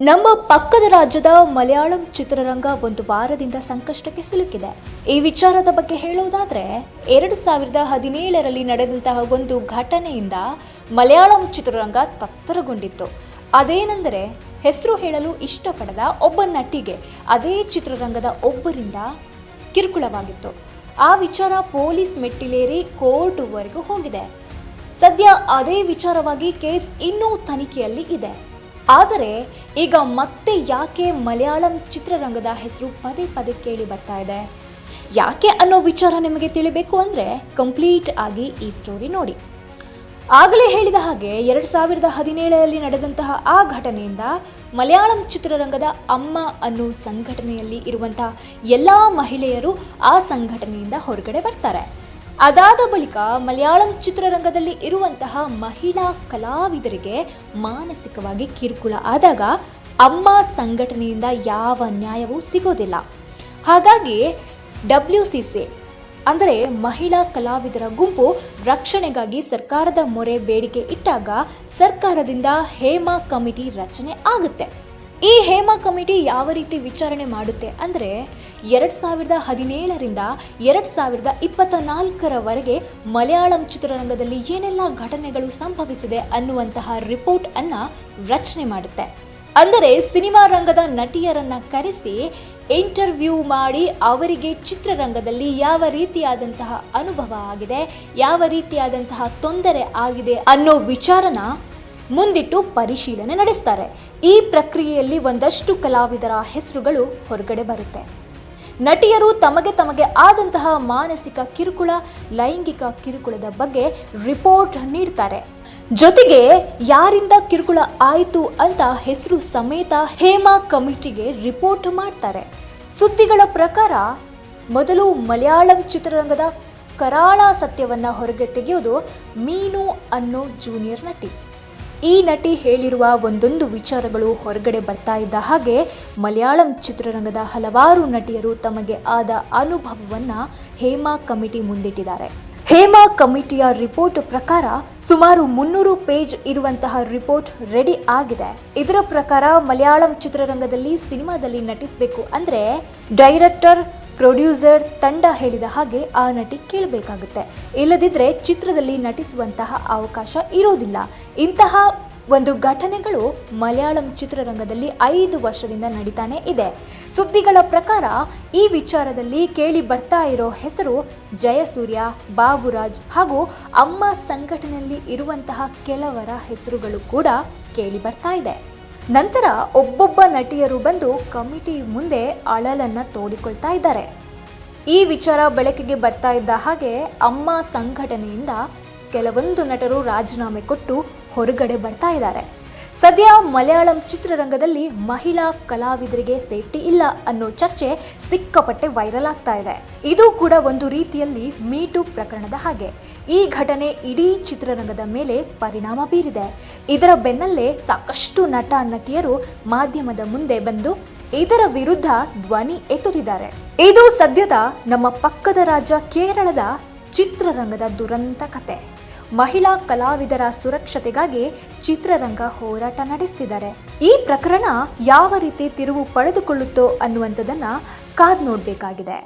ನಮ್ಮ ಪಕ್ಕದ ರಾಜ್ಯದ ಮಲಯಾಳಂ ಚಿತ್ರರಂಗ ಒಂದು ವಾರದಿಂದ ಸಂಕಷ್ಟಕ್ಕೆ ಸಿಲುಕಿದೆ. ಈ ವಿಚಾರದ ಬಗ್ಗೆ ಹೇಳೋದಾದ್ರೆ, ಎರಡು ಸಾವಿರದ ಹದಿನೇಳರಲ್ಲಿ ನಡೆದಂತಹ ಒಂದು ಘಟನೆಯಿಂದ ಮಲಯಾಳಂ ಚಿತ್ರರಂಗ ತತ್ತರಗೊಂಡಿತ್ತು. ಅದೇನೆಂದರೆ, ಹೆಸರು ಹೇಳಲು ಇಷ್ಟಪಡದ ಒಬ್ಬ ನಟಿಗೆ ಅದೇ ಚಿತ್ರರಂಗದ ಒಬ್ಬರಿಂದ ಕಿರುಕುಳವಾಗಿತ್ತು. ಆ ವಿಚಾರ ಪೊಲೀಸ್ ಮೆಟ್ಟಿಲೇರಿ ಕೋರ್ಟ್ವರೆಗೂ ಹೋಗಿದೆ. ಸದ್ಯ ಅದೇ ವಿಚಾರವಾಗಿ ಕೇಸ್ ಇನ್ನೂ ತನಿಖೆಯಲ್ಲಿ ಇದೆ. ಆದರೆ ಈಗ ಮತ್ತೆ ಯಾಕೆ ಮಲಯಾಳಂ ಚಿತ್ರರಂಗದ ಹೆಸರು ಪದೇ ಪದೇ ಕೇಳಿ ಬರ್ತಾ ಇದೆ? ಯಾಕೆ ಅನ್ನೋ ವಿಚಾರ ನಿಮಗೆ ತಿಳಿಬೇಕು ಅಂದರೆ ಕಂಪ್ಲೀಟ್ ಆಗಿ ಈ ಸ್ಟೋರಿ ನೋಡಿ. ಆಗಲೇ ಹೇಳಿದ ಹಾಗೆ ಎರಡು ಸಾವಿರದ ಹದಿನೇಳರಲ್ಲಿ ನಡೆದಂತಹ ಆ ಘಟನೆಯಿಂದ ಮಲಯಾಳಂ ಚಿತ್ರರಂಗದ ಅಮ್ಮ ಅನ್ನೋ ಸಂಘಟನೆಯಲ್ಲಿ ಇರುವಂತಹ ಎಲ್ಲ ಮಹಿಳೆಯರು ಆ ಸಂಘಟನೆಯಿಂದ ಹೊರಗಡೆ ಬರ್ತಾರೆ. ಅದಾದ ಬಳಿಕ ಮಲಯಾಳಂ ಚಿತ್ರರಂಗದಲ್ಲಿ ಇರುವಂತಹ ಮಹಿಳಾ ಕಲಾವಿದರಿಗೆ ಮಾನಸಿಕವಾಗಿ ಕಿರುಕುಳ ಆದಾಗ ಅಮ್ಮ ಸಂಘಟನೆಯಿಂದ ಯಾವ ನ್ಯಾಯವೂ ಸಿಗೋದಿಲ್ಲ. ಹಾಗಾಗಿ ಡಬ್ಲ್ಯೂ ಸಿ ಸಿ ಅಂದರೆ ಮಹಿಳಾ ಕಲಾವಿದರ ಗುಂಪು ರಕ್ಷಣೆಗಾಗಿ ಸರ್ಕಾರದ ಮೊರೆ ಬೇಡಿಕೆ ಇಟ್ಟಾಗ ಸರ್ಕಾರದಿಂದ ಹೇಮಾ ಕಮಿಟಿ ರಚನೆ ಆಗುತ್ತೆ. ಈ ಹೇಮಾ ಕಮಿಟಿ ಯಾವ ರೀತಿ ವಿಚಾರಣೆ ಮಾಡುತ್ತೆ ಅಂದರೆ ಎರಡು ಸಾವಿರದ ಹದಿನೇಳರಿಂದ ಎರಡು ಸಾವಿರದ ಇಪ್ಪತ್ತ ನಾಲ್ಕರವರೆಗೆ ಮಲಯಾಳಂ ಚಿತ್ರರಂಗದಲ್ಲಿ ಏನೆಲ್ಲ ಘಟನೆಗಳು ಸಂಭವಿಸಿದೆ ಅನ್ನುವಂತಹ ರಿಪೋರ್ಟ್ ಅನ್ನು ರಚನೆ ಮಾಡುತ್ತೆ. ಅಂದರೆ ಸಿನಿಮಾ ರಂಗದ ನಟಿಯರನ್ನು ಕರೆಸಿ ಇಂಟರ್ವ್ಯೂ ಮಾಡಿ ಅವರಿಗೆ ಚಿತ್ರರಂಗದಲ್ಲಿ ಯಾವ ರೀತಿಯಾದಂತಹ ಅನುಭವ ಆಗಿದೆ, ಯಾವ ರೀತಿಯಾದಂತಹ ತೊಂದರೆ ಆಗಿದೆ ಅನ್ನೋ ವಿಚಾರನ ಮುಂದಿಟ್ಟು ಪರಿಶೀಲನೆ ನಡೆಸ್ತಾರೆ. ಈ ಪ್ರಕ್ರಿಯೆಯಲ್ಲಿ ಒಂದಷ್ಟು ಕಲಾವಿದರ ಹೆಸರುಗಳು ಹೊರಗಡೆ ಬರುತ್ತೆ. ನಟಿಯರು ತಮಗೆ ತಮಗೆ ಆದಂತಹ ಮಾನಸಿಕ ಕಿರುಕುಳ, ಲೈಂಗಿಕ ಕಿರುಕುಳದ ಬಗ್ಗೆ ರಿಪೋರ್ಟ್ ನೀಡ್ತಾರೆ. ಜೊತೆಗೆ ಯಾರಿಂದ ಕಿರುಕುಳ ಆಯಿತು ಅಂತ ಹೆಸರು ಸಮೇತ ಹೇಮಾ ಕಮಿಟಿಗೆ ರಿಪೋರ್ಟ್ ಮಾಡ್ತಾರೆ. ಸುದ್ದಿಗಳ ಪ್ರಕಾರ, ಮೊದಲು ಮಲಯಾಳಂ ಚಿತ್ರರಂಗದ ಕರಾಳ ಸತ್ಯವನ್ನು ಹೊರಗೆ ತೆಗೆಯೋದು ಮೀನು ಅನ್ನೋ ಜೂನಿಯರ್ ನಟಿ. ಈ ನಟಿ ಹೇಳಿರುವ ಒಂದೊಂದು ವಿಚಾರಗಳು ಹೊರಗಡೆ ಬರ್ತಾ ಇದ್ದ ಹಾಗೆ ಮಲಯಾಳಂ ಚಿತ್ರರಂಗದ ಹಲವಾರು ನಟಿಯರು ತಮಗೆ ಆದ ಅನುಭವವನ್ನು ಹೇಮಾ ಕಮಿಟಿ ಮುಂದಿಟ್ಟಿದ್ದಾರೆ. ಹೇಮಾ ಕಮಿಟಿಯ ರಿಪೋರ್ಟ್ ಪ್ರಕಾರ ಸುಮಾರು ಮುನ್ನೂರು ಪೇಜ್ ಇರುವಂತಹ ರಿಪೋರ್ಟ್ ರೆಡಿ ಆಗಿದೆ. ಇದರ ಪ್ರಕಾರ ಮಲಯಾಳಂ ಚಿತ್ರರಂಗದಲ್ಲಿ ಸಿನಿಮಾದಲ್ಲಿ ನಟಿಸಬೇಕು ಅಂದರೆ ಡೈರೆಕ್ಟರ್ ಪ್ರೊಡ್ಯೂಸರ್ ತಂಡ ಹೇಳಿದ ಹಾಗೆ ಆ ನಟಿ ಕೇಳಬೇಕಾಗುತ್ತೆ. ಇಲ್ಲದಿದ್ದರೆ ಚಿತ್ರದಲ್ಲಿ ನಟಿಸುವಂತಹ ಅವಕಾಶ ಇರೋದಿಲ್ಲ. ಇಂತಹ ಒಂದು ಘಟನೆಗಳು ಮಲಯಾಳಂ ಚಿತ್ರರಂಗದಲ್ಲಿ ಐದು ವರ್ಷದಿಂದ ನಡೀತಾನೆ ಇದೆ. ಸುದ್ದಿಗಳ ಪ್ರಕಾರ ಈ ವಿಚಾರದಲ್ಲಿ ಕೇಳಿ ಬರ್ತಾ ಇರೋ ಹೆಸರು ಜಯಸೂರ್ಯ, ಬಾಬುರಾಜ್ ಹಾಗೂ ಅಮ್ಮ ಸಂಘಟನೆಯಲ್ಲಿ ಇರುವಂತಹ ಕೆಲವರ ಹೆಸರುಗಳು ಕೂಡ ಕೇಳಿ ಬರ್ತಾ ಇದೆ. ನಂತರ ಒಬ್ಬೊಬ್ಬ ನಟಿಯರು ಬಂದು ಕಮಿಟಿ ಮುಂದೆ ಅಳಲನ್ನ ತೋಡಿಕೊಳ್ತಾ ಇದ್ದಾರೆ. ಈ ವಿಚಾರ ಬೆಳಕಿಗೆ ಬರ್ತಾ ಇದ್ದ ಹಾಗೆ ಅಮ್ಮ ಸಂಘಟನೆಯಿಂದ ಕೆಲವೊಂದು ನಟರು ರಾಜೀನಾಮೆ ಕೊಟ್ಟು ಹೊರಗಡೆ ಬರ್ತಾ ಇದ್ದಾರೆ. ಸದ್ಯ ಮಲಯಾಳಂ ಚಿತ್ರರಂಗದಲ್ಲಿ ಮಹಿಳಾ ಕಲಾವಿದರಿಗೆ ಸೇಫ್ಟಿ ಇಲ್ಲ ಅನ್ನೋ ಚರ್ಚೆ ಸಿಕ್ಕಾಪಟ್ಟೆ ವೈರಲ್ ಆಗ್ತಾ ಇದೆ. ಇದು ಕೂಡ ಒಂದು ರೀತಿಯಲ್ಲಿ ಮೀಟು ಪ್ರಕರಣದ ಹಾಗೆ. ಈ ಘಟನೆ ಇಡೀ ಚಿತ್ರರಂಗದ ಮೇಲೆ ಪರಿಣಾಮ ಬೀರಿದೆ. ಇದರ ಬೆನ್ನಲ್ಲೇ ಸಾಕಷ್ಟು ನಟ ನಟಿಯರು ಮಾಧ್ಯಮದ ಮುಂದೆ ಬಂದು ಇದರ ವಿರುದ್ಧ ಧ್ವನಿ ಎತ್ತುತ್ತಿದ್ದಾರೆ. ಇದು ಸದ್ಯದ ನಮ್ಮ ಪಕ್ಕದ ರಾಜ್ಯ ಕೇರಳದ ಚಿತ್ರರಂಗದ ದುರಂತ ಕತೆ. ಮಹಿಳಾ ಕಲಾವಿದರ ಸುರಕ್ಷತೆಗಾಗಿ ಚಿತ್ರರಂಗ ಹೋರಾಟ ನಡೆಸ್ತಿದ್ದಾರೆ. ಈ ಪ್ರಕರಣ ಯಾವ ರೀತಿ ತಿರುವು ಪಡೆದುಕೊಳ್ಳುತ್ತೋ ಅನ್ನುವಂಥದ್ದನ್ನು ಕಾದ್ ನೋಡಬೇಕಾಗಿದೆ.